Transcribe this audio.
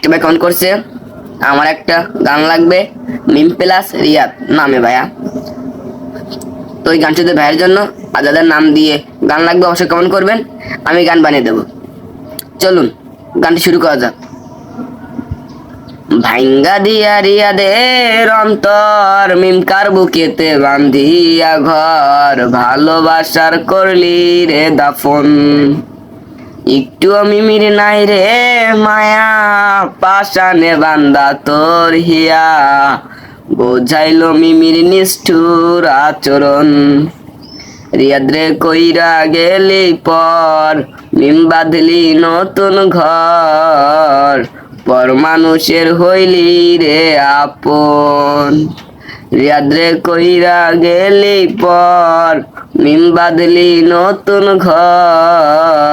একটা ভাই কমেন্ট করছে। আমার একটা গান লাগবে মিম প্লাস রিয়াদ নামে ভাইয়া। তো ওই গানটি তো ভাইয়ের জন্য, আর যাদের নাম দিয়ে গান লাগবে অবশ্যই কমেন্ট করবেন, আমি গান বানিয়ে দেবো। চলুন, গানটি শুরু করা যাক। ভাঙ্গা দিয়া রিয়াদের অন্তর মিমকার বুকেতে বান্ধিয়া ঘর, ভালোবাসার করলি রে দাফন। একটু আমি মিমির নাই রে মায়া পাশানে বান্দা তোর হিয়া। বোঝাইলো মিমির নিষ্ঠুর আচরণ। রিয়াদ্রে কইরা গেলি পর, মিম বাঁধলি নতুন ঘর। পর মানুষের হইলি রে আপন। রিয়াদ্রে কইরা গেলি পর, মিম বাঁধলি নতুন ঘর।